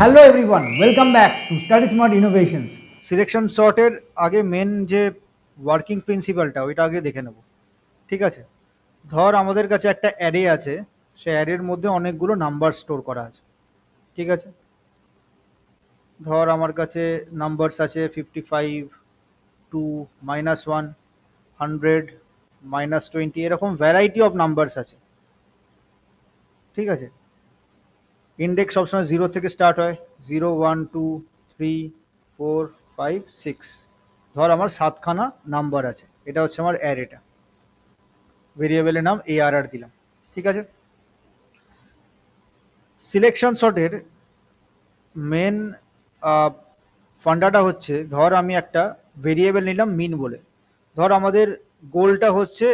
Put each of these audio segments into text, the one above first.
Hello everyone welcome back to study smart innovations selection শর্টের আগে main যে working প্রিন্সিপালটা ওইটা আগে দেখে নেব। ঠিক আছে? ধর আমাদের কাছে একটা অ্যারে আছে সে অ্যারের মধ্যে অনেকগুলো নাম্বার স্টোর করা আছে। ঠিক আছে? ধর আমার কাছে নাম্বারস আছে fifty five two minus one hundred minus twenty এরকম ভ্যারাইটি অফ নাম্বারস আছে। ঠিক আছে? ইন্ডেক্স সবসময় জিরো থেকে স্টার্ট হয় zero one two three four five six ধর আমার সাতখানা নাম্বার আছে, এটা হচ্ছে আমার অ্যারেটা ভেরিয়েবলের নাম এ আর আর দিলাম, ঠিক আছে? সিলেকশন শর্টের মেন ফান্ডাটা হচ্ছে, ধর আমি একটা ভেরিয়েবল নিলাম মিন বলে। ধর আমাদের গোলটা হচ্ছে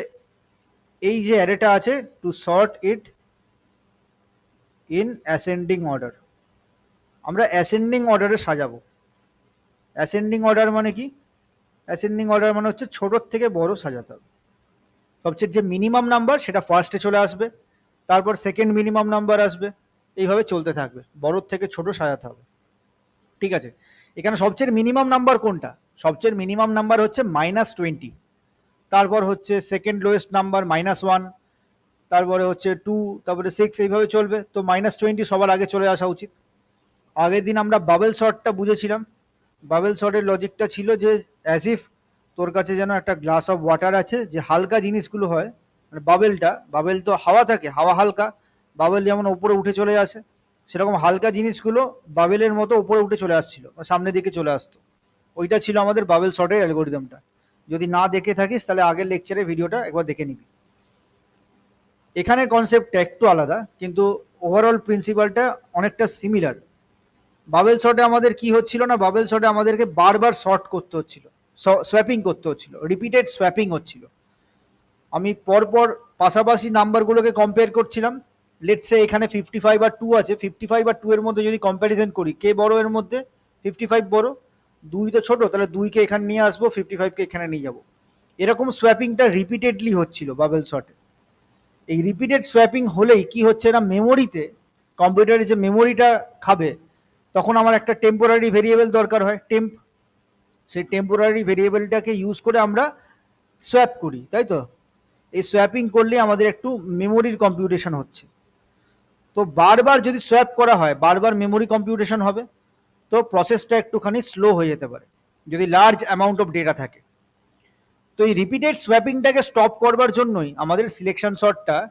এই যে অ্যারেটা আছে to sort it in ascending order আমরা অ্যাসেন্ডিং অর্ডারে সাজাবো। অ্যাসেন্ডিং অর্ডার মানে কি? অ্যাসেন্ডিং অর্ডার মানে হচ্ছে ছোটোর থেকে বড় সাজাতে হবে। সবচেয়ে যে মিনিমাম নাম্বার সেটা ফার্স্টে চলে আসবে, তারপর সেকেন্ড মিনিমাম নাম্বার আসবে, এইভাবে চলতে থাকবে। বড়োর থেকে ছোট সাজাতে হবে। ঠিক আছে? এখানে সবচেয়ে মিনিমাম নাম্বার কোনটা? সবচেয়ে মিনিমাম নাম্বার হচ্ছে মাইনাস টোয়েন্টি তারপর হচ্ছে second lowest number minus one তারপরে হচ্ছে টু তারপরে সিক্স এইভাবে চলবে। তো মাইনাস টোয়েন্টি সবার আগে চলে আসা উচিত। আগের দিন আমরা বাবেল শর্টটা বুঝেছিলাম। বাবেল শর্টের লজিকটা ছিল যে অ্যাজ ইফ তোর কাছে যেন একটা গ্লাস অফ ওয়াটার আছে, যে হালকা জিনিসগুলো হয় মানে বাবেলটা বাবেল তো হাওয়া থাকে, হাওয়া হালকা বাবেল যেমন ওপরে উঠে চলে আসে, সেরকম হালকা জিনিসগুলো বাবেলের মতো ওপরে উঠে চলে আসছিল সামনের দিকে চলে আসতো। ওইটা ছিল আমাদের বাবেল শর্টের অ্যালগোরিদমটা যদি না দেখে থাকিস, তাহলে আগের লেকচারে ভিডিওটা একবার দেখে নিবি। এখানের কনসেপ্টটা একটু আলাদা, কিন্তু ওভারঅল প্রিন্সিপালটা অনেকটা সিমিলার বাবেল শটে আমাদের কি হচ্ছিল না বাবেল শটে আমাদেরকে বারবার শর্ট করতে হচ্ছিল সোয়াপিং করতে হচ্ছিল রিপিটেড সোয়াপিং হচ্ছিল। আমি পরপর পাশাপাশি নাম্বারগুলোকে কম্পেয়ার করছিলাম লেটসে এখানে ফিফটি ফাইভ আর টু আছে ফিফটি ফাইভ আর টু এর মধ্যে যদি কম্প্যারিজন করি, কে বড় এর মধ্যে? ফিফটি ফাইভ বড়, দুই তো ছোট, তাহলে দুইকে এখানে নিয়ে আসব ফিফটি ফাইভকে এখানে নিয়ে যাব। এরকম সোয়াপিংটা রিপিটেডলি হচ্ছিল বাবেল শটে এই রিপিটেড সোয়াপিং হলেই কি হচ্ছে না মেমোরিতে কম্পিউটারে যে মেমোরিটা খাবে, তখন আমার একটা টেম্পোরারি ভেরিয়েবল দরকার হয় টেম্প সেই টেম্পোরারি ভেরিয়েবলটাকে ইউজ করে আমরা সোয়াপ করি, তাই তো? এই সোয়াপিং করলে আমাদের একটু মেমোরির কম্পিউটেশন হচ্ছে। তো বারবার যদি সোয়াপ করা হয়, বারবার মেমোরি কম্পিউটেশন হবে, তো প্রসেসটা একটুখানি স্লো হয়ে যেতে পারে। যদি লার্জ অ্যামাউন্ট অফ ডেটা থাকে। তো এই রিপিটেড সোয়াপিংটাকে স্টপ করবার জন্যই আমাদের সিলেকশন শটটা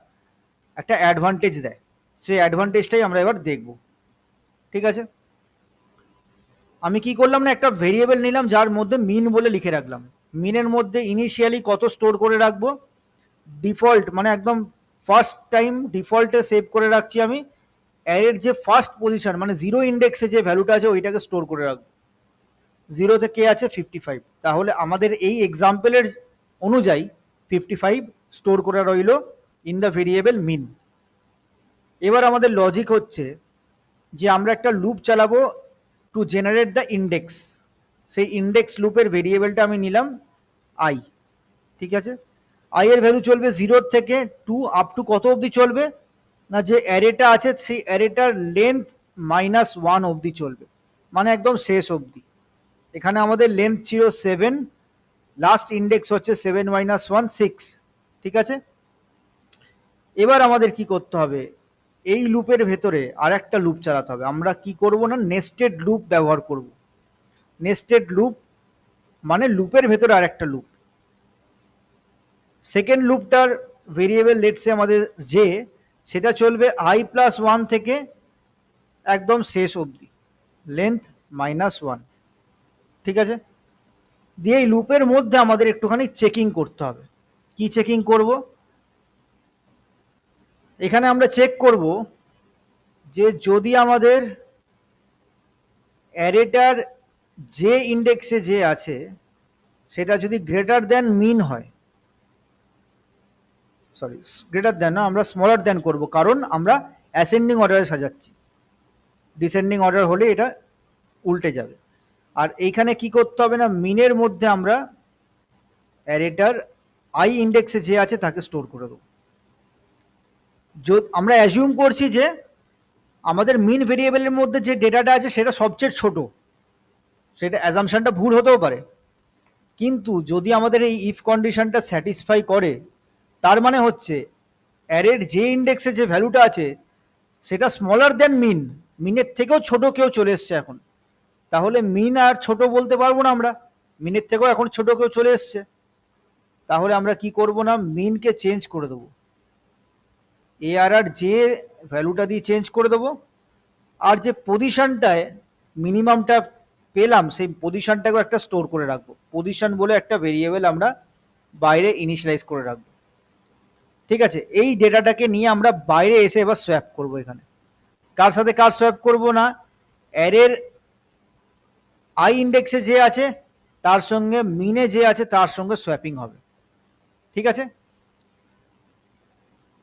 একটা অ্যাডভান্টেজ দেয়। সেই অ্যাডভান্টেজটাই আমরা এবার দেখব। ঠিক আছে? আমি কি করলাম না, একটা ভেরিয়েবল নিলাম, যার মধ্যে মিন বলে লিখে রাখলাম। মিনের মধ্যে ইনিশিয়ালি কত স্টোর করে রাখব? ডিফল্ট মানে একদম ফার্স্ট টাইম ডিফল্টে সেভ করে রাখছি আমি। অ্যারের যে ফার্স্ট পজিশন মানে জিরো ইন্ডেক্সে যে ভ্যালুটা আছে, ওইটাকে স্টোর করে রাখব। জিরোতে কে আছে? ফিফটি ফাইভ তাহলে আমাদের এই এক্সাম্পলের অনুযায়ী ফিফটি ফাইভ স্টোর করে রইল ইন দ্য ভেরিয়েবল মিন এবার আমাদের লজিক হচ্ছে যে আমরা একটা লুপ চালাবো টু জেনারেট দ্য ইন্ডেক্স সেই ইন্ডেক্স লুপের ভেরিয়েবলটা আমি নিলাম আই ঠিক আছে? আই এর ভ্যালু চলবে জিরোর থেকে টু আপ টু কত অবধি চলবে? না যে অ্যারেটা আছে, সেই অ্যারেটার লেন্থ মাইনাস ওয়ান অবধি চলবে। মানে একদম শেষ অবধি। এখানে আমাদের লেন্থ ছিল সেভেন লাস্ট ইন্ডেক্স হচ্ছে সেভেন মাইনাস ওয়ান সিক্স ঠিক আছে? এবার আমাদের কি করতে হবে? এই লুপের ভেতরে আর একটা লুপ চালাতে হবে। আমরা কি করব না? নেস্টেড লুপ ব্যবহার করব। নেস্টেড লুপ মানে লুপের ভেতরে আর একটা লুপ সেকেন্ড লুপটার ভেরিয়েবল লেটসে আমাদের যে সেটা চলবে আই প্লাস ওয়ান থেকে একদম শেষ অবধি। লেন্থ মাইনাস ওয়ান ঠিক আছে? দিয়ে এই লুপের মধ্যে আমাদের একটুখানি চেকিং করতে হবে। কি চেকিং করব? এখানে আমরা চেক করব যে যদি আমাদের অ্যারেটার যে ইন্ডেক্সে যে আছে, সেটা যদি গ্রেটার দেন মিন হয় সরি গ্রেটার দেন না, আমরা স্মলার দেন করব, কারণ আমরা অ্যাসেন্ডিং অর্ডারে সাজাচ্ছি। ডিসেন্ডিং অর্ডার হলে এটা উল্টে যাবে। আর এইখানে কি করতে হবে না, মিনের মধ্যে আমরা অ্যারেটার আই ইন্ডেক্সে যে আছে তাকে স্টোর করে দেবো। আমরা অ্যাজিউম করছি যে আমাদের মিন ভেরিয়েবলের মধ্যে যে ডেটাটা আছে সেটা সবচেয়ে ছোট। সেটা অ্যাজামশনটা ভুল হতেও পারে। কিন্তু যদি আমাদের এই ইফ কন্ডিশনটা স্যাটিসফাই করে, তার মানে হচ্ছে অ্যারের যে ইন্ডেক্সে যে ভ্যালুটা আছে, সেটা স্মলার দেন মিন মিনের থেকেও ছোট কেউ চলে এসছে এখন। তাহলে মিন আর ছোট বলতে পারব না আমরা। মিনের থেকেও এখন ছোট কেউ চলে এসছে। তাহলে আমরা কি করব না? মিনকে চেঞ্জ করে দেবো। এ আর আর যে ভ্যালুটা দিয়ে চেঞ্জ করে দেবো। আর যে পজিশনটায় মিনিমামটা পেলাম, সেই পজিশনটাকেও একটা স্টোর করে রাখব। পজিশন বলে একটা ভেরিয়েবল আমরা বাইরে ইনিশিয়ালাইজ করে রাখব। ঠিক আছে? এই ডেটাটাকে নিয়ে আমরা বাইরে এসে এবার সোয়াপ করব এখানে। কার সাথে কার সোয়াপ করব না? অ্যারের আই ইন্ডেক্সে যে আছে, তার সঙ্গে মিনে যে আছে, তার সঙ্গে সোয়াপিং হবে। ঠিক আছে?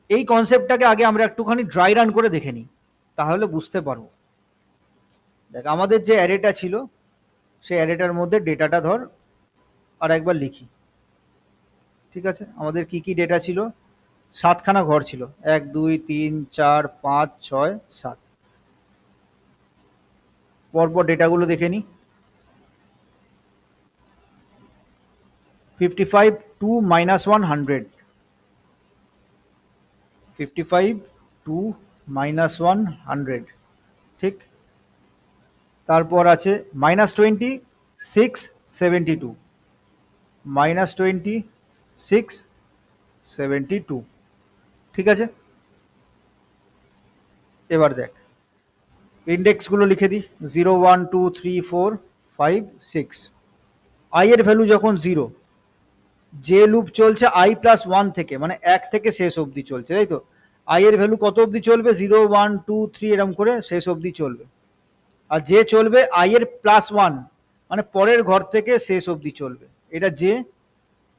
এই কনসেপ্টটাকে আগে আমরা একটুখানি ড্রাই রান করে দেখে নিই, তাহলে বুঝতে পারব। দেখ, আমাদের যে অ্যারেটা ছিল, সেই অ্যারেটার মধ্যে ডেটাটা ধর, আর একবার লিখি। ঠিক আছে? আমাদের কি কি ডেটা ছিল? সাতখানা ঘর ছিল। এক, দুই, তিন, চার, পাঁচ, ছয়, সাত। পরপর ডেটাগুলো দেখে নিই। Fifty five two minus one hundred fifty five two minus one hundred ঠিক? তারপর আছে minus twenty six seventy two minus twenty six seventy two ঠিক আছে? এবার দেখ। ইন্ডেক্সগুলো লিখে দিই। Zero one two three four five six I এর ভ্যালু যখন জিরো যে লুপ চলছে আই প্লাস ওয়ান থেকে মানে এক থেকে শেষ অবধি চলছে, তাই তো? আই এর ভ্যালু কত অবধি চলবে? জিরো ওয়ান টু থ্রি এরম করে শেষ অবধি চলবে। আর যে চলবে আই এর প্লাস ওয়ান মানে পরের ঘর থেকে শেষ অবধি চলবে। এটা যে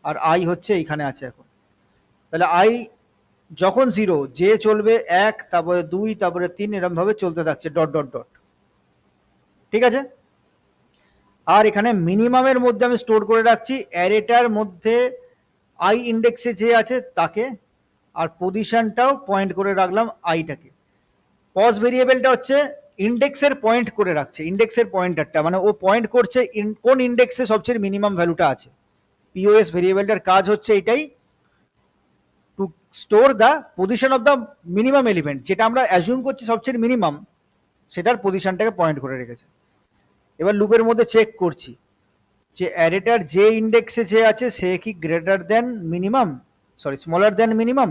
আর আই হচ্ছে এইখানে আছে এখন। তাহলে আই যখন জিরো যে চলবে এক, তারপরে দুই, তারপরে তিন এরম ভাবে চলতে থাকছে ডট ডট ডট ঠিক আছে? আর এখানে মিনিমামের মধ্যে আমি স্টোর করে রাখছি। অ্যারেটার মধ্যে আই ইন্ডেক্সে যে আছে তাকে। আর পজিশনটাও পয়েন্ট করে রাখলাম আইটাকে পজ ভেরিয়েবলটা হচ্ছে ইন্ডেক্সের পয়েন্ট করে রাখছে। ইন্ডেক্সের পয়েন্টারটা মানে ও পয়েন্ট করছে কোন ইন্ডেক্সে সবচেয়ে মিনিমাম ভ্যালুটা আছে। পিওএস ভেরিয়েবলটার কাজ হচ্ছে এটাই। To store the position of the minimum element যেটা আমরা অ্যাজিউম করছি সবচেয়ে মিনিমাম সেটার পজিশনটাকে পয়েন্ট করে রেখেছে। এবার লুপের মধ্যে চেক করছি। যে অ্যারেটার যে ইন্ডেক্সে যে আছে, সে কি greater than minimum sorry smaller than minimum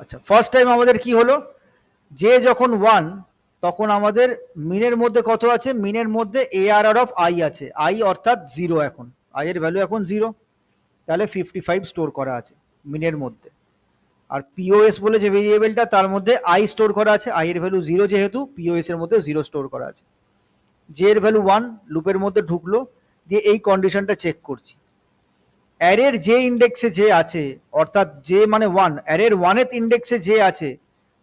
আচ্ছা ফার্স্ট টাইম আমাদের কি হলো? যে যখন ওয়ান তখন আমাদের মিনের মধ্যে কত আছে? মিনের মধ্যে A R R of I আছে। আই অর্থাৎ জিরো এখন। আই এর ভ্যালু এখন জিরো তাহলে ফিফটি ফাইভ স্টোর করা আছে মিনের মধ্যে। আর পিওএস বলে যে ভেরিয়েবলটা তার মধ্যে আই স্টোর করা আছে। আই এর ভ্যালু জিরো যেহেতু পিওএস এর মধ্যে জিরো স্টোর করা আছে। জে এর ভ্যালু ওয়ান লুপের মধ্যে ঢুকলো, দিয়ে এই কন্ডিশনটা চেক করছি। অ্যারের যে ইন্ডেক্সে যে আছে, অর্থাৎ যে মানে ওয়ান অ্যারের ওয়ানের ইন্ডেক্সে যে আছে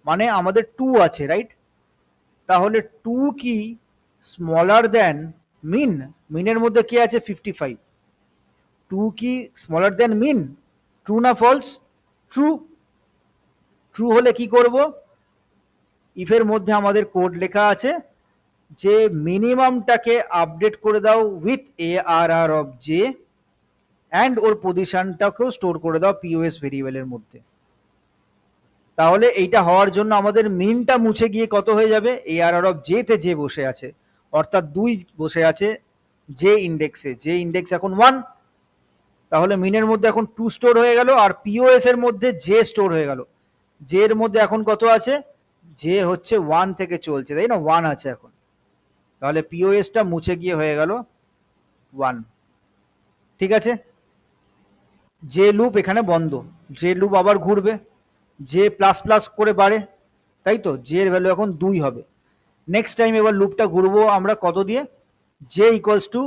মানে আমাদের টু আছে রাইট তাহলে টু কি স্মলার দেন মিন মিনের মধ্যে কে আছে? ফিফটি ফাইভ টু কি স্মলার দেন মিন ট্রু না ফলস ট্রু ট্রু হলে কি করব? ইফের মধ্যে আমাদের কোড লেখা আছে, যে মিনিমামটাকে আপডেট করে দাও with A R R of J and ওর পজিশনটাকেও স্টোর করে দাও পিওএস ভেরিয়েবলের মধ্যে। তাহলে এইটা হওয়ার জন্য আমাদের মিনটা মুছে গিয়ে কত হয়ে যাবে? এ আর আর অফ জেতে যে বসে আছে। অর্থাৎ দুই বসে আছে যে ইন্ডেক্সে যে ইন্ডেক্স এখন ওয়ান তাহলে মিনের মধ্যে এখন টু স্টোর হয়ে গেল আর পিওএস এর মধ্যে জে স্টোর হয়ে গেল। জে এর মধ্যে এখন কত আছে? যে হচ্ছে ওয়ান থেকে চলছে, তাই না? ওয়ান আছে এখন। তাহলে পিওএসটা মুছে গিয়ে হয়ে গেল ওয়ান ঠিক আছে? যে লুপ এখানে বন্ধ, যে লুপ আবার ঘুরবে যে প্লাস প্লাস করে বাড়ে, তাই তো? জে এর ভ্যালু এখন দুই হবে। নেক্সট টাইম এবার লুপটা ঘুরবো আমরা কত দিয়ে? জে ইকুয়ালস টু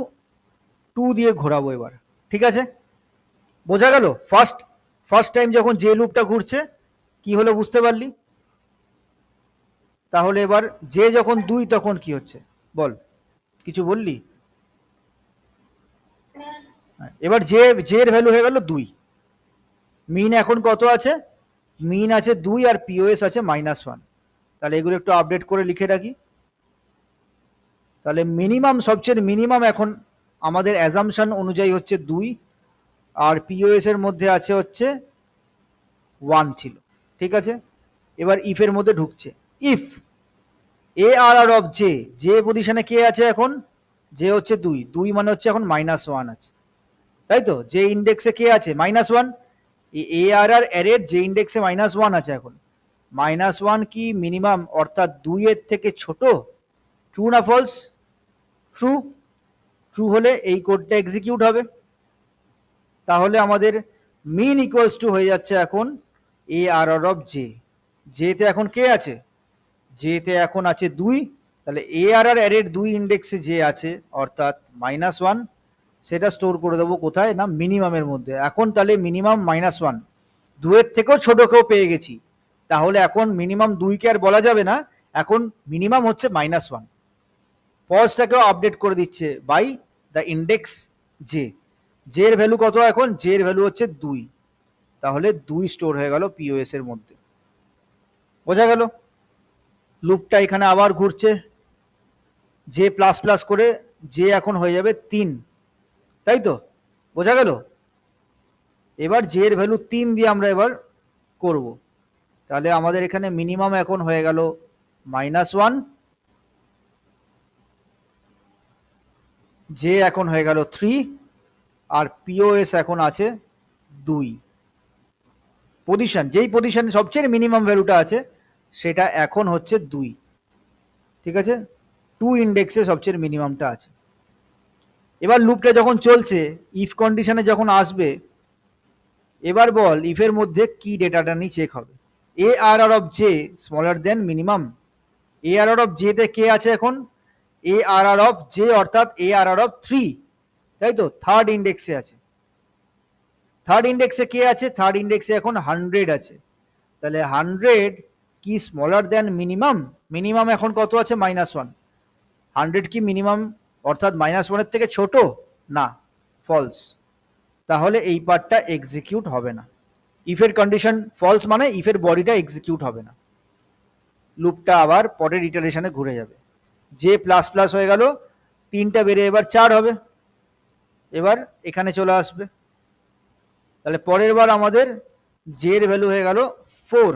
টু দিয়ে ঘোরাবো এবার। ঠিক আছে? বোঝা গেল? ফার্স্ট ফার্স্ট টাইম যখন যে লুপটা ঘুরছে কি হলো বুঝতে পারলি? তাহলে এবার যে যখন দুই, তখন কি হচ্ছে? বল, কিছু বললি? এবার যে এর ভ্যালু হয়ে গেল দুই। মিন এখন কত আছে? মিন আছে দুই আর পিওএস আছে মাইনাস ওয়ান তাহলে এগুলো একটু আপডেট করে লিখে রাখি। তাহলে মিনিমাম সবচেয়ে মিনিমাম এখন আমাদের অ্যাজামশন অনুযায়ী হচ্ছে দুই, আর পিওএস এর মধ্যে আছে হচ্ছে ওয়ান ছিল। ঠিক আছে? এবার ইফের মধ্যে ঢুকছে। If A R R of J যে পজিশনে কে আছে এখন? যে হচ্ছে দুই। দুই মানে হচ্ছে এখন মাইনাস ওয়ান আছে। তাই তো? যে ইন্ডেক্সে কে আছে? মাইনাস ওয়ান এ আর আর অ্যারের যে ইন্ডেক্সে মাইনাস ওয়ান আছে এখন। মাইনাস ওয়ান কি মিনিমাম অর্থাৎ দুইয়ের থেকে ছোট? ট্রু না ফলস ট্রু ট্রু হলে এই কোডটা এক্সিকিউট হবে। তাহলে আমাদের মিন ইকুয়ালস টু হয়ে যাচ্ছে এখন এ আর অফ জে। জেতে এখন কে আছে? জেতে এখন আছে দুই। তাহলে এ আর আর অ্যারের দুই ইন্ডেক্সে যে আছে, অর্থাৎ মাইনাস ওয়ান। সেটা স্টোর করে দেবো কোথায়? না মিনিমামের মধ্যে। এখন তাহলে মিনিমাম মাইনাস ওয়ান। দুয়ের থেকেও ছোট কেউ পেয়ে গেছি। তাহলে এখন মিনিমাম দুইকে আর বলা যাবে না। এখন মিনিমাম হচ্ছে মাইনাস ওয়ান। পজটাকেও আপডেট করে দিচ্ছে বাই দ্য ইন্ডেক্স জে। জের ভ্যালু কত এখন? জের ভ্যালু হচ্ছে দুই। তাহলে দুই স্টোর হয়ে গেল পিওএস এর মধ্যে। বোঝা গেল? লুপটা এখানে আবার ঘুরছে। যে প্লাস প্লাস করে যে এখন হয়ে যাবে তিন। তাই তো? বোঝা গেল? এবার জে এর ভ্যালু তিন দিয়ে আমরা এবার করব। তাহলে আমাদের এখানে মিনিমাম এখন হয়ে গেল মাইনাস ওয়ান জে এখন হয়ে গেল থ্রি আর পিওএস এখন আছে দুই। পজিশন যেই পজিশন সবচেয়ে মিনিমাম ভ্যালুটা আছে, সেটা এখন হচ্ছে দুই। ঠিক আছে? টু ইন্ডেক্সে সবচেয়ে মিনিমামটা আছে। এবার লুপটা যখন চলছে ইফ কন্ডিশনে যখন আসবে, এবার বল ইফের মধ্যে কি ডেটাটা নিয়ে চেক হবে? A R R of J smaller than minimum A R R of জেতে কে আছে এখন? এ আর আর অফ জে অর্থাৎ এ আর আর অফ থ্রি তাই তো? থার্ড ইন্ডেক্সে আছে। থার্ড ইন্ডেক্সে কে আছে? থার্ড ইন্ডেক্সে এখন হান্ড্রেড আছে। তাহলে হান্ড্রেড কি স্মলার দেন মিনিমাম মিনিমাম এখন কত আছে? মাইনাস ওয়ান হান্ড্রেড কি মিনিমাম অর্থাৎ মাইনাস ওয়ানের থেকে ছোট? না ফলস তাহলে এই পার্টটা এক্সিকিউট হবে না। ইফের কন্ডিশন ফলস মানে ইফের বডিটা এক্সিকিউট হবে না। লুপটা আবার পরের ইটারেশনে ঘুরে যাবে। যে প্লাস প্লাস হয়ে গেল। তিনটা বেড়ে এবার চার হবে। এবার এখানে চলে আসবে। তাহলে পরের বার আমাদের জের ভ্যালু হয়ে গেল four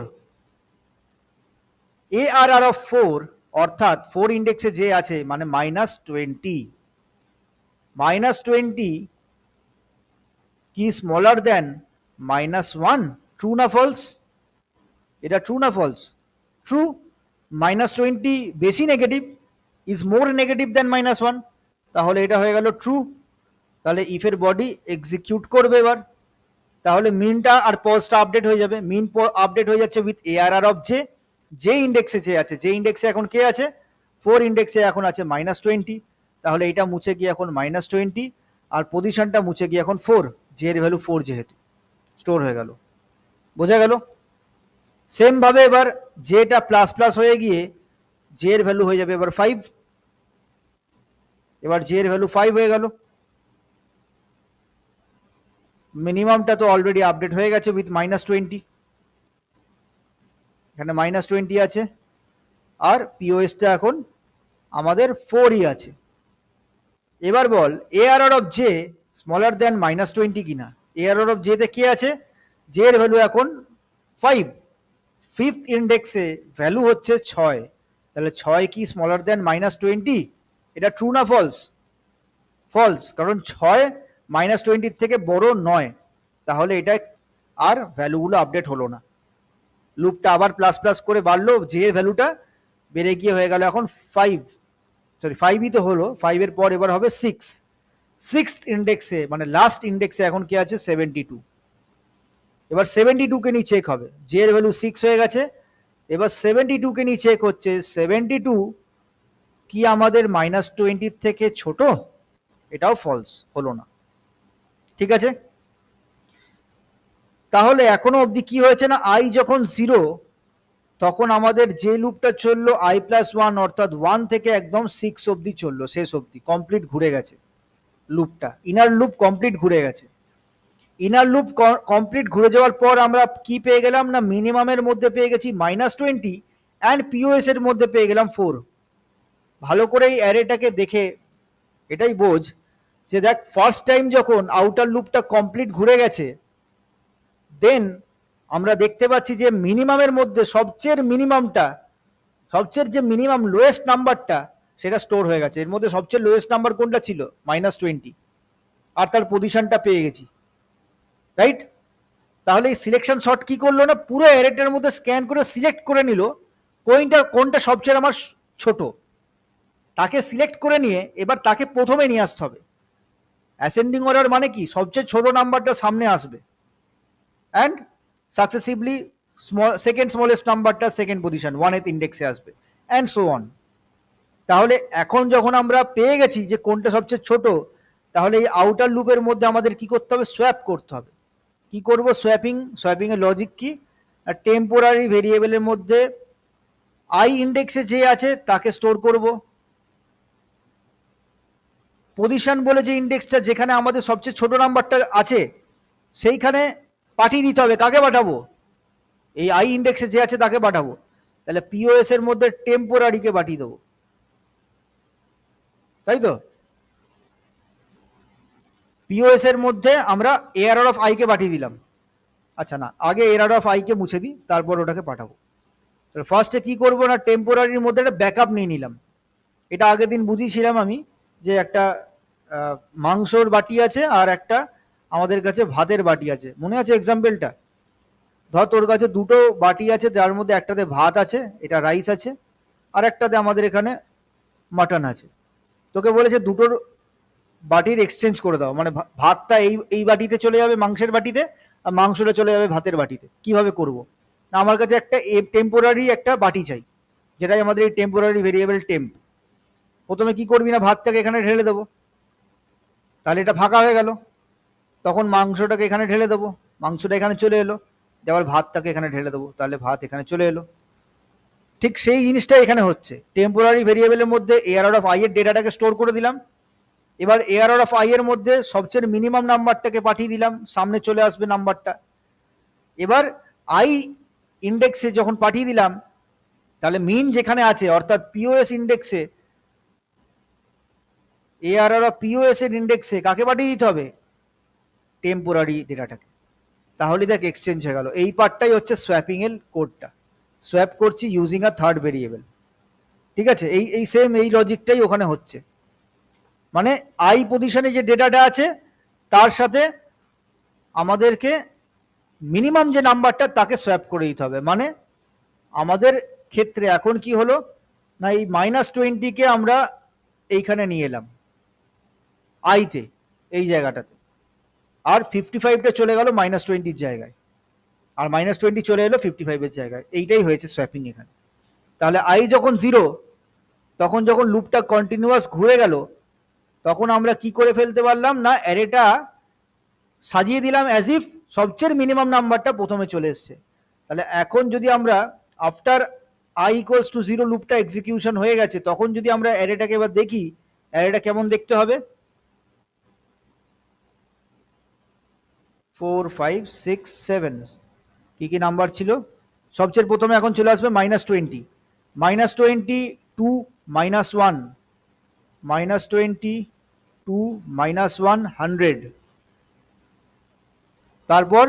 A R R of four অর্থাৎ ফোর ইন্ডেক্সে যে আছে মানে মাইনাস টোয়েন্টি মাইনাস টোয়েন্টি কি smaller than minus one true না ফলস এটা ট্রু না ফলস ট্রু মাইনাস টোয়েন্টি বেশি negative is more negative than minus one তাহলে এটা হয়ে গেল ট্রু তাহলে ইফের বডি এক্সিকিউট করবে এবার। তাহলে মিনটা আর পজটা আপডেট হয়ে যাবে। মিন আপডেট হয়ে যাচ্ছে উইথ এআরআর অফ জে যে ইন্ডেক্সে যে আছে, যে ইন্ডেক্সে এখন কে আছে? ফোর ইন্ডেক্সে এখন আছে মাইনাস টোয়েন্টি তাহলে এটা মুছে গিয়ে এখন মাইনাস টোয়েন্টি আর পজিশনটা মুছে গিয়ে এখন ফোর জে এর ভ্যালু ফোর যেহেতু। স্টোর হয়ে গেল। বোঝা গেল? সেম ভাবে এবার জেটা প্লাস প্লাস হয়ে গিয়ে জে এর ভ্যালু হয়ে যাবে এবার ফাইভ এবার জে এর ভ্যালু ফাইভ হয়ে গেল। মিনিমামটা তো অলরেডি আপডেট হয়ে গেছে উইথ মাইনাস টোয়েন্টি এখানে মাইনাস টোয়েন্টি আছে। আর পিওএসটা এখন আমাদের ফোরই আছে। এবার বল A R of J smaller than minus twenty কিনা? এ আর অফ জেতে কে আছে? জে এর ভ্যালু এখন ফাইভ ফিফথ ইন্ডেক্সে ভ্যালু হচ্ছে ছয়। তাহলে ছয় কি স্মলার দেন মাইনাস টোয়েন্টি এটা ট্রু না ফলস ফলস কারণ ছয় মাইনাস টোয়েন্টির থেকে বড় নয়, তাহলে এটা আর ভ্যালুগুলো আপডেট হলো না। লুপটা আবার প্লাস প্লাস করে বাড়লো, যে ভ্যালুটা বেড়ে গিয়ে হয়ে গেল এখন ফাইভ সরি ফাইভই তো হলো ফাইভের পর এবার হবে সিক্স সিক্স ইন্ডেক্সে মানে লাস্ট ইন্ডেক্সে এখন কি আছে? সেভেন্টি টু এবার সেভেন্টি টুকে নিয়ে চেক হবে। জে এর ভ্যালু সিক্স হয়ে গেছে, এবার সেভেন্টি টুকে নিয়ে চেক হচ্ছে। সেভেন্টি টু কি আমাদের মাইনাস টোয়েন্টির থেকে ছোট? এটাও ফলস হলো না। ঠিক আছে? তাহলে এখনও অবধি কি হয়েছে না? আই যখন জিরো তখন আমাদের যে লুপটা চলল আই প্লাস ওয়ান অর্থাৎ ওয়ান থেকে একদম সিক্স অবধি চলল, শেষ অবধি। কমপ্লিট ঘুরে গেছে লুপটা ইনার লুপ কমপ্লিট ঘুরে গেছে। ইনার লুপ কমপ্লিট ঘুরে যাওয়ার পর আমরা কি পেয়ে গেলাম না? মিনিমামের মধ্যে পেয়ে গেছি মাইনাস টোয়েন্টি অ্যান্ড পিওএস এর মধ্যে পেয়ে গেলাম ফোর ভালো করে এই অ্যারেটাকে দেখে, এটাই বোঝ যে দেখ ফার্স্ট টাইম যখন আউটার লুপটা কমপ্লিট ঘুরে গেছে দেন আমরা দেখতে পাচ্ছি যে মিনিমামের মধ্যে সবচেয়ে মিনিমামটা সবচেয়ে যে মিনিমাম লোয়েস্ট নাম্বারটা সেটা স্টোর হয়ে গেছে। এর মধ্যে সবচেয়ে লোয়েস্ট নাম্বার কোনটা ছিল? মাইনাস টোয়েন্টি আর তার পজিশনটা পেয়ে গেছি। রাইট তাহলে এই সিলেকশন শট কি করল না? পুরো অ্যারেটার মধ্যে স্ক্যান করে সিলেক্ট করে নিল কোনটা কোনটা সবচেয়ে আমার ছোট। তাকে সিলেক্ট করে নিয়ে এবার তাকে প্রথমে নিয়ে আসতে হবে। অ্যাসেন্ডিং অর্ডার মানে কি? সবচেয়ে ছোট নাম্বারটা সামনে আসবে। And successively small second smallest নাম্বারটা সেকেন্ড পজিশন ওয়ান এথ ইন্ডেক্সে আসবে অ্যান্ড সো অন তাহলে এখন যখন আমরা পেয়ে গেছি যে কোনটা সবচেয়ে ছোট, তাহলে এই আউটার লুপের মধ্যে আমাদের কি করতে হবে? সোয়াপ করতে হবে। কি করব? সোয়াপিং সোয়াপিং এর লজিক কি? টেম্পোরারি ভেরিয়েবলের মধ্যে আই ইন্ডেক্সে যে আছে, তাকে স্টোর করব। পজিশন বলে যে ইন্ডেক্সটা যেখানে আমাদের সবচেয়ে ছোট নাম্বারটা আছে, সেইখানে পাঠিয়ে দিতে হবে। কাকে পাঠাবো? এই আই ইন্ডেক্সে যে আছে তাকে পাঠাবো। তাহলে পিওএস এর মধ্যে টেম্পোরারিকে পাঠিয়ে দেবো। তাই তো? পিওএস এর মধ্যে আমরা এয়ার অফ আইকে পাঠিয়ে দিলাম। আচ্ছা না, আগে এয়ার অফ আইকে মুছে দিই, তারপর ওটাকে পাঠাবো। তাহলে ফার্স্টে কি করব না টেম্পোরারির মধ্যে একটা ব্যাকআপ নিয়ে নিলাম। এটা আগের দিন বুঝিয়েছিলাম আমি যে একটা মাংসর বাটি আছে আর একটা আমাদের কাছে ভাতের বাটি আছে। মনে আছে এক্সাম্পলটা ধর তোর কাছে দুটো বাটি আছে, যার মধ্যে একটাতে ভাত আছে, এটা রাইস আছে, আর একটাতে আমাদের এখানে মাটন আছে। তোকে বলেছে দুটোর বাটির এক্সচেঞ্জ করে দাও। মানে ভাতটা এই এই বাটিতে চলে যাবে মাংসের বাটিতে, আর মাংসটা চলে যাবে ভাতের বাটিতে। কীভাবে করব? না, আমার কাছে একটা টেম্পোরারি একটা বাটি চাই, যেটাই আমাদের এই টেম্পোরারি ভেরিয়েবল টেম্প প্রথমে কি করবি না, ভাতটাকে এখানে ঢেলে দেবো। তাহলে এটা ফাঁকা হয়ে গেল। তখন মাংসটাকে এখানে ঢেলে দেবো। মাংসটা এখানে চলে এলো। আবার ভাতটাকে এখানে ঢেলে দেবো। তাহলে ভাত এখানে চলে এলো। ঠিক সেই জিনিসটাই এখানে হচ্ছে। টেম্পোরারি ভেরিয়েবলের মধ্যে এয়ার অফ আই এর ডেটাটাকে স্টোর করে দিলাম। এবার এয়ার অফ আই এর মধ্যে সবচেয়ে মিনিমাম নাম্বারটাকে পাঠিয়ে দিলাম। সামনে চলে আসবে নাম্বারটা এবার আই ইন্ডেক্সে যখন পাঠিয়ে দিলাম, তাহলে মিন যেখানে আছে, অর্থাৎ পিওএস ইন্ডেক্সে এআরআর অফ পিওএস এর ইন্ডেক্সে কাকে পাঠিয়ে দিতে হবে? টেম্পোরারি ডেটাটাকে তাহলে দেখ এক্সচেঞ্জ হয়ে গেল। এই পার্টটাই হচ্ছে সোয়াপিং এর কোডটা সোয়াপ করছি ইউজিং আ থার্ড ভেরিয়েবল ঠিক আছে? এই এই সেম এই লজিকটাই ওখানে হচ্ছে। মানে আই পজিশনে যে ডেটাটা আছে, তার সাথে আমাদেরকে মিনিমাম যে নাম্বারটা তাকে সোয়াপ করে দিতে হবে। মানে আমাদের ক্ষেত্রে এখন কি হলো? না, এই মাইনাস টোয়েন্টিকে আমরা এইখানে নিয়ে এলাম। আইতে, এই জায়গাটাতে। আর ফিফটি ফাইভটা চলে গেল মাইনাস টোয়েন্টির জায়গায়। আর মাইনাস টোয়েন্টি চলে এলো ফিফটি ফাইভের জায়গায়। এইটাই হয়েছে সোয়াপিং এখানে। তাহলে আই যখন জিরো তখন যখন লুপটা কন্টিনিউয়াস ঘুরে গেল, তখন আমরা কি করে ফেলতে পারলাম না অ্যারেটা সাজিয়ে দিলাম অ্যাজ ইফ সবচেয়ে মিনিমাম নাম্বারটা প্রথমে চলে এসছে। তাহলে এখন যদি আমরা after I equals to zero লুপটা execution হয়ে গেছে, তখন যদি আমরা অ্যারেটাকে এবার দেখি অ্যারেটা কেমন দেখতে হবে? Four, five, six, seven. কী কী নাম্বার ছিল? সবচেয়ে প্রথমে এখন চলে আসবে minus twenty minus twenty two minus one minus twenty two minus one hundred তারপর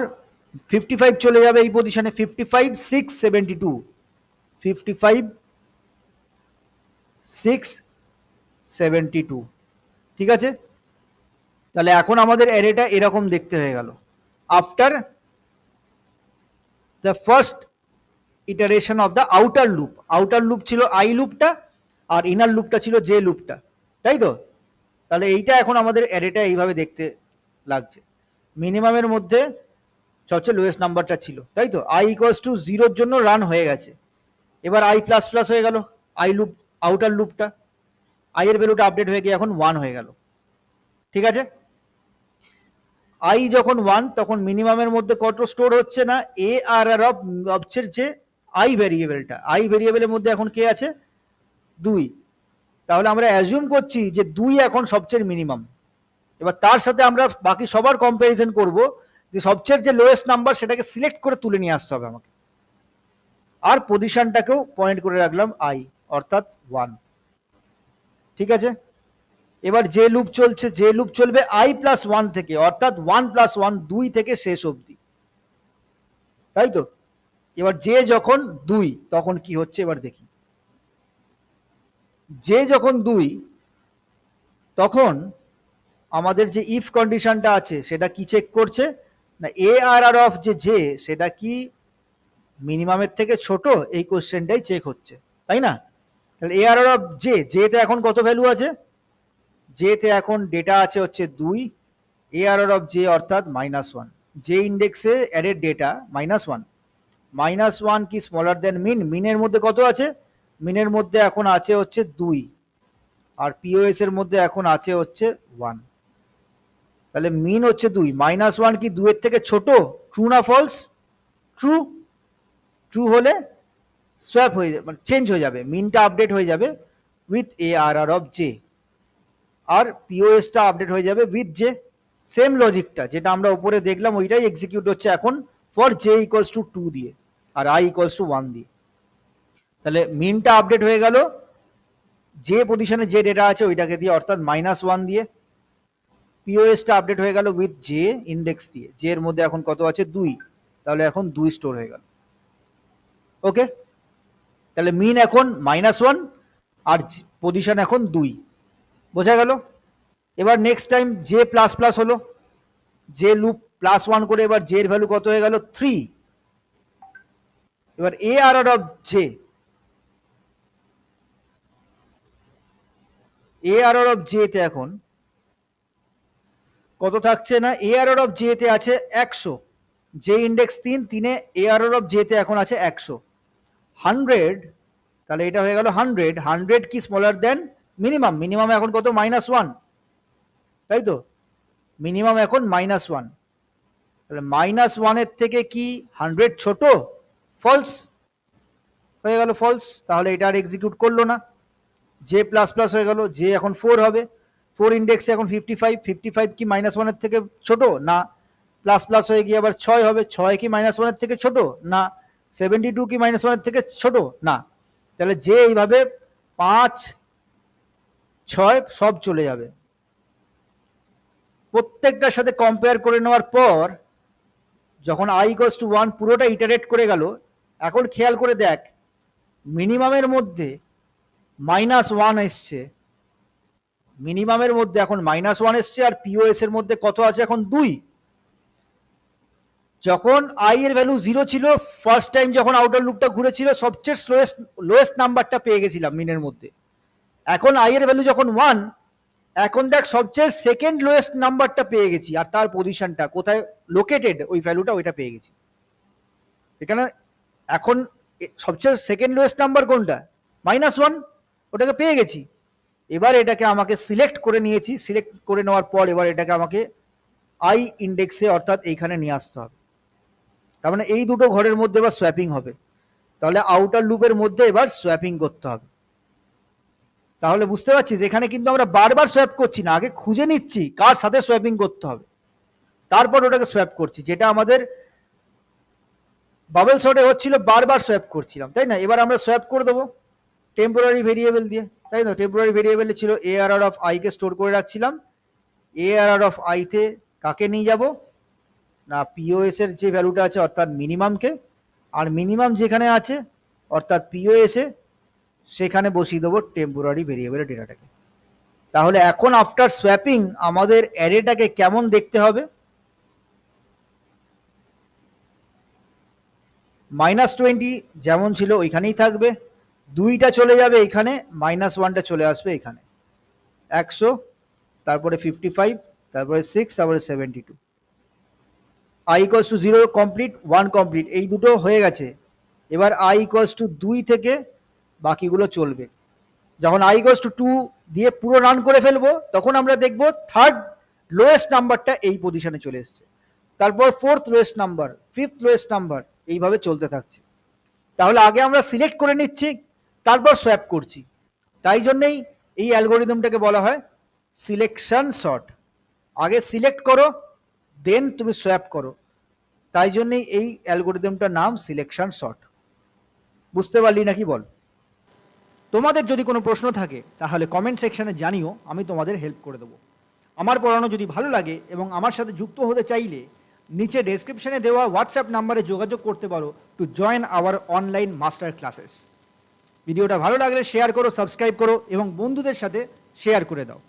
ফিফটি ফাইভ চলে যাবে এই পজিশনে fifty five six seventy two fifty five six seventy two ঠিক আছে? তাহলে এখন আমাদের অ্যারেটা এরকম দেখতে হয়ে গেল। After the first iteration of the outer loop outer loop ছিল আই লুপটা আর ইনার লুপটা ছিল জে লুপটা তাই তো? তাহলে এইটা এখন আমাদের অ্যারেটা এইভাবে দেখতে লাগছে। মিনিমামের মধ্যে সবচেয়ে লোয়েস্ট নাম্বারটা ছিল। তাই তো? আই ইকুয়ালস টু জিরোর জন্য রান হয়ে গেছে। এবার আই প্লাস প্লাস হয়ে গেল। আই লুপ আউটার লুপটা আই এর ভ্যালুটা আপডেট হয়ে গিয়ে এখন ওয়ান হয়ে গেল। ঠিক আছে? আই যখন ওয়ান তখন মিনিমামের মধ্যে কত স্টোর হচ্ছে না? এ আর আর অফ অবচের যে আই ভেরিয়েবলটা আই ভেরিয়েবলের মধ্যে এখন কে আছে? দুই। তাহলে আমরা অ্যাজিউম করছি যে দুই এখন সবচেয়ে মিনিমাম এবার তার সাথে আমরা বাকি সবার কম্প্যারিজন করব যে সবচেয়ে যে লোয়েস্ট নাম্বার সেটাকে সিলেক্ট করে তুলে নিয়ে আসতে হবে আমাকে। আর পজিশনটাকেও পয়েন্ট করে রাখলাম আই অর্থাৎ ওয়ান ঠিক আছে? এবার যে লুপ চলছে, যে লুপ চলবে আই প্লাস ওয়ান থেকে, অর্থাৎ ওয়ান প্লাস ওয়ান দুই থেকে শেষ অবধি। তাই তো? এবার যে যখন দুই, তখন কি হচ্ছে এবার দেখি। যে যখন দুই, তখন আমাদের যে ইফ কন্ডিশনটা আছে, সেটা কি চেক করছে? না এ আর আর অফ যে জে সেটা কি মিনিমামের থেকে ছোট? এই কোশ্চেনটাই চেক হচ্ছে। তাই না? তাহলে এ আর আর অফ জে জেতে এখন কত ভ্যালু আছে? জেতে এখন ডেটা আছে হচ্ছে দুই এ আর অফ জে অর্থাৎ মাইনাস ওয়ান যে ইন্ডেক্সে অ্যারের data minus one minus one কি স্মলার দেন মিন মিনের মধ্যে কত আছে? মিনের মধ্যে এখন আছে হচ্ছে দুই। আর পিওএস এর মধ্যে এখন আছে হচ্ছে ওয়ান তাহলে মিন হচ্ছে দুই। মাইনাস ওয়ান কি দুইয়ের থেকে ছোট? ট্রু না ফলস ট্রু ট্রু হলে সোয়াপ হয়ে যাবে মানে চেঞ্জ হয়ে যাবে। মিনটা আপডেট হয়ে যাবে with A R R of J আর পিওএসটা আপডেট হয়ে যাবে উইথ জে সেম লজিকটা যেটা আমরা উপরে দেখলাম, ওইটাই এক্সিকিউট হচ্ছে এখন for J equals to two দিয়ে আর আই ইকুয়ালস টু ওয়ান দিয়ে। তাহলে মিনটা আপডেট হয়ে গেল, যে পজিশনে যে ডেটা আছে ওইটাকে দিয়ে অর্থাৎ মাইনাস ওয়ান দিয়ে পিওএসটা আপডেট হয়ে গেল উইথ জে ইন্ডেক্স দিয়ে। জে এর মধ্যে এখন কত আছে? দুই। তাহলে এখন দুই স্টোর হয়ে গেল। ওকে তাহলে মিন এখন মাইনাস ওয়ান আর পজিশন এখন দুই। বোঝা গেল? এবার next time J plus plus হলো। জে লুপ প্লাস ওয়ান করে এবার জে এর ভ্যালু কত হয়ে গেল? থ্রি এবার A R R of J A R R of জেতে এখন কত থাকছে না? এ আর আর অফ জেতে আছে একশো। যে ইন্ডেক্স তিন, তিনে এ আর আর অফ জেতে এখন আছে একশো। হান্ড্রেড তাহলে এটা হয়ে গেল হান্ড্রেড হান্ড্রেড কি স্মলার দেন মিনিমাম মিনিমাম এখন কত? মাইনাস ওয়ান তাই তো? মিনিমাম এখন মাইনাস ওয়ান তাহলে মাইনাস ওয়ানের থেকে কি হান্ড্রেড ছোট? ফলস হয়ে গেল ফলস তাহলে এটা আর এক্সিকিউট করল না। জে প্লাস প্লাস হয়ে গেল। জে এখন ফোর হবে। ফোর ইন্ডেক্সে এখন ফিফটি ফাইভ ফিফটি ফাইভ কি মাইনাস ওয়ানের থেকে ছোট? না। প্লাস প্লাস হয়ে গিয়ে আবার ছয় হবে। ছয় কি মাইনাস ওয়ানের থেকে ছোট? না। সেভেন্টি টু কি মাইনাস ওয়ানের থেকে ছোট? না। তাহলে যে এইভাবে পাঁচ ছয় সব চলে যাবে। প্রত্যেকটার সাথে কম্পেয়ার করে নেওয়ার পর, যখন আই ইকোয়াস টু ওয়ান পুরোটা ইটারেট করে গেল, এখন খেয়াল করে দেখ মিনিমামের মধ্যে মাইনাস ওয়ান এসছে। মিনিমামের মধ্যে এখন মাইনাস ওয়ান এসছে আর পিওএস এর মধ্যে কত আছে এখন দুই। যখন আই এর ভ্যালু জিরো ছিল ফার্স্ট টাইম যখন আউটার লুপটা ঘুরেছিল, সবচেয়ে স্লোয়েস্ট লোয়েস্ট নাম্বারটা পেয়ে গেছিলাম মিনের মধ্যে। এখন আই এর ভ্যালু যখন ওয়ান এখন দেখ সবচেয়ে সেকেন্ড লোয়েস্ট নাম্বারটা পেয়ে গেছি, আর তার পজিশনটা কোথায় লোকেটেড ওই ভ্যালুটা ওইটা পেয়ে গেছি। এখানে এখন সবচেয়ে সেকেন্ড লোয়েস্ট নাম্বার কোনটা? মাইনাস ওয়ান ওটাকে পেয়ে গেছি। এবার এটাকে আমাকে সিলেক্ট করে নিয়েছি সিলেক্ট করে নেওয়ার পর এবার এটাকে আমাকে আই ইন্ডেক্সে অর্থাৎ এইখানে নিয়ে আসতে হবে। তার মানে এই দুটো ঘরের মধ্যে এবার সোয়াপিং হবে। তাহলে আউটার লুপের মধ্যে এবার সোয়াপিং করতে হবে। তাহলে বুঝতে পারছিস, এখানে কিন্তু আমরা বারবার সোয়াপ করছি না, আগে খুঁজে নিচ্ছি কার সাথে সোয়াপিং করতে হবে। তারপর ওটাকে সোয়াপ করছি, যেটা আমাদের বাবল শটে হচ্ছিল, বারবার সোয়াপ করছিলাম, তাই না? এবার আমরা সোয়াপ করে দেবো টেম্পোরারি ভেরিয়েবল দিয়ে, তাই না? টেম্পোরারি ভেরিয়েবলে ছিল এ আর আর অফ আইকে স্টোর করে রাখছিলাম এ আর আর অফ আইতে কাকে নিয়ে যাব? না পিওএস এর যে ভ্যালুটা আছে, অর্থাৎ মিনিমামকে আর মিনিমাম যেখানে আছে, অর্থাৎ পিওএস সেখানে বসিয়ে দেবো টেম্পোরারি ভেরিয়েবলের ডেটাটাকে তাহলে এখন আফটার সোয়াপিং আমাদের অ্যারেটাকে কেমন দেখতে হবে? মাইনাস টোয়েন্টি যেমন ছিল ওইখানেই থাকবে। দুইটা চলে যাবে এখানে মাইনাস ওয়ানটা চলে আসবে এখানে। একশো, তারপরে ফিফটি ফাইভ তারপরে সিক্স তারপরে seventy two I equals to zero complete one complete এই দুটো হয়ে গেছে। এবার আই ইকোয়াস টু দুই থেকে বাকিগুলো চলবে। যখন আই ইকোয়াস টু টু দিয়ে পুরো রান করে ফেলব, তখন আমরা দেখব থার্ড লোয়েস্ট নাম্বারটা এই পজিশনে চলে এসছে। তারপর fourth lowest number fifth lowest number এইভাবে চলতে থাকছে। তাহলে আগে আমরা সিলেক্ট করে নিচ্ছি, তারপর সোয়াপ করছি। তাই জন্যেই এই অ্যালগোরিদমটাকে বলা হয় সিলেকশন শর্ট আগে সিলেক্ট করো দেন তুমি সোয়াপ করো। তাই জন্যেই এই অ্যালগোরিদমটার নাম সিলেকশন শর্ট বুঝতে পারলি নাকি বল? তোমাদের যদি কোনো প্রশ্ন থাকে, তাহলে কমেন্ট সেকশানে জানিও, আমি তোমাদের হেল্প করে দেবো। আমার পড়ানো যদি ভালো লাগে এবং আমার সাথে যুক্ত হতে চাইলে, নিচে ডেসক্রিপশানে দেওয়া হোয়াটসঅ্যাপ নাম্বারে যোগাযোগ করতে পারো to join our online master classes ভিডিওটা ভালো লাগলে শেয়ার করো সাবস্ক্রাইব করো এবং বন্ধুদের সাথে শেয়ার করে দাও।